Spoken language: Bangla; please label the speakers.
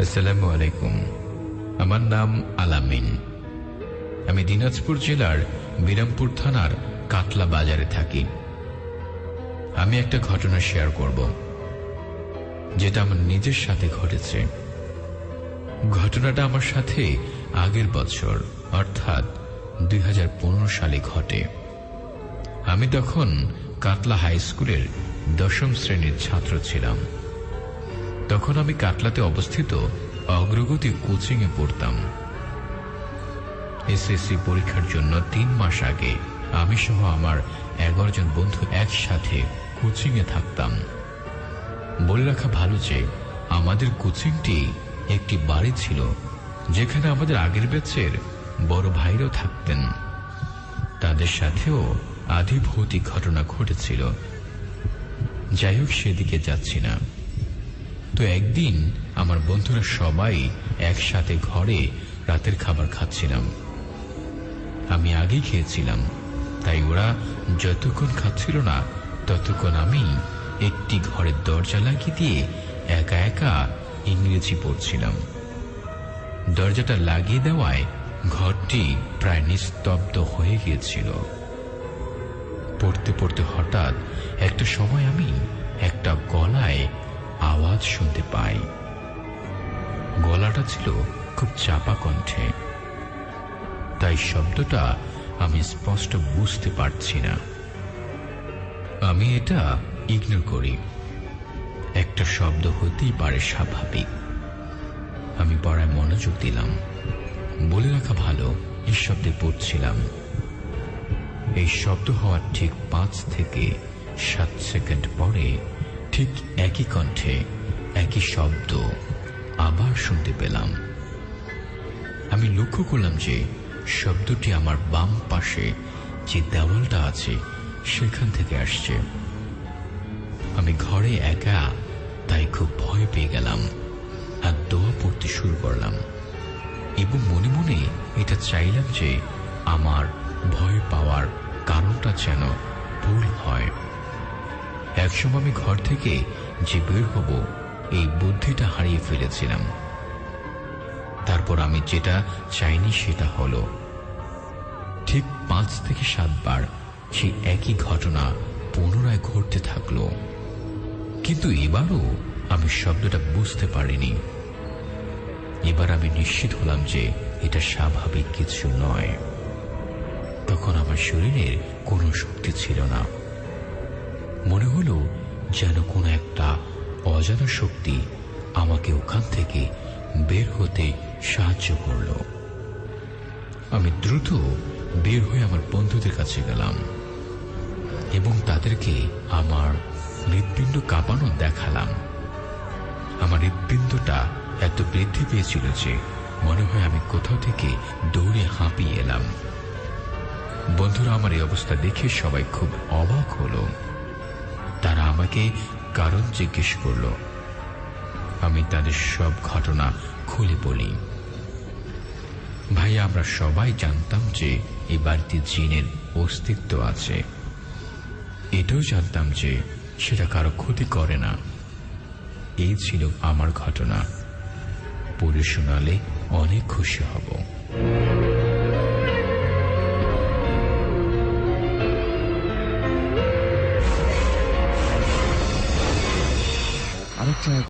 Speaker 1: আসসালামু আলাইকুম আমার নাম আলামিন। আমি দিনাজপুর জেলার বিরামপুর থানার কাতলা বাজারে থাকি। আমি একটা ঘটনা শেয়ার করব, যেটা আমার নিজের সাথে ঘটেছে। ঘটনাটা আমার সাথে আগের বছর, অর্থাৎ দুই হাজার পনেরো সালে ঘটে। আমি তখন কাতলা হাই স্কুলের দশম শ্রেণির ছাত্র ছিলাম। তখন আমি কাটলাতে অবস্থিত অগ্রগতি কোচিং এ পড়তাম। এসএসসি পরীক্ষার জন্য তিন মাস আগে আমি সহ আমার এগারো জন বন্ধু একসাথে কোচিং এ থাকতাম। বলে রাখা ভালো যে, আমাদের কোচিংটি একটি বাড়ি ছিল, যেখানে আমাদের আগের ব্যাচের বড় ভাইরাও থাকতেন। তাদের সাথেও আধিভৌতিক ঘটনা ঘটেছিল। যাই হোক, সেদিকে যাচ্ছি না। তো একদিন আমার বন্ধুরা সবাই একসাথে ঘরে রাতের খাবার খাচ্ছিলাম। আমি আগেই খেয়েছিলাম, তাই ওরা যতক্ষণ খাচ্ছিল না, ততক্ষণ আমি একটি ঘরের দরজা লাগিয়ে দিয়ে একা একা ইংরেজি পড়ছিলাম। দরজাটা লাগিয়ে দেওয়ায় ঘরটি প্রায় নিস্তব্ধ হয়ে গিয়েছিল। পড়তে পড়তে হঠাৎ একটা সময় আমি একটা গলায় আওয়াজ শুনতে পাই। গলাটা ছিল খুব চাপা কণ্ঠে। তাই শব্দটা আমি স্পষ্ট বুঝতে পারছি না। আমি এটা ইগনোর করি। একটা শব্দ হতেই পারে স্বাভাবিক। আমি পড়ায় মনোযোগ দিলাম। বলে রাখা ভালো, এই শব্দে পড়ছিলাম। এই শব্দ হওয়ার ঠিক পাঁচ থেকে সাত সেকেন্ড পরে ঠিক একই কণ্ঠে, একই শব্দ আবার শুনতে পেলাম। আমি লক্ষ্য করলাম যে শব্দটি আমার বাম পাশে যে দেওয়ালটা আছে, সেখান থেকে আসছে। আমি ঘরে একা, তাই খুব ভয় পেয়ে গেলাম আর দোয়া পড়তে শুরু করলাম। এবং মনে মনে এটা চাইলাম যে আমার ভয় পাওয়ার কারণটা যেন ভুল হয়। একসময় আমি ঘর থেকে যে বের হব, এই বুদ্ধিটা হারিয়ে ফেলেছিলাম। তারপর আমি যেটা চাইনি সেটা হলো, ঠিক পাঁচ থেকে সাতবার সেই একই ঘটনা পুনরায় ঘটতে থাকল। কিন্তু এবারও আমি শব্দটা বুঝতে পারিনি। এবার আমি নিশ্চিত হলাম যে এটা স্বাভাবিক কিছু নয়। তখন আমার শরীরের কোনো শক্তি ছিল না। মনে হলো যেন কোনো একটা অজানা শক্তি আমাকে ওখান থেকে বের হতে সাহায্য করল। আমি দ্রুত বের হয়ে আমার বন্ধুদের কাছে গেলাম এবং তাদেরকে আমার হৃৎপিণ্ড কাঁপানো দেখালাম। আমার হৃৎপিণ্ডটা এত বৃদ্ধি পেয়েছিল যে মনে হয় আমি কোথাও থেকে দৌড়ে হাঁপিয়ে এলাম। বন্ধুরা, আমার এই অবস্থা দেখে সবাই খুব অবাক হলো। তারা আমাকে কারণ জিজ্ঞেস করল। আমি তাদের সব ঘটনা খুলে বলি। ভাই আমরা সবাই জানতাম যে এই বাড়িতে জিনের অস্তিত্ব আছে। এটাও জানতাম যে সেটা কারও ক্ষতি করে না। এই ছিল আমার ঘটনা। পড়ে শোনালে অনেক খুশি হব।
Speaker 2: Jack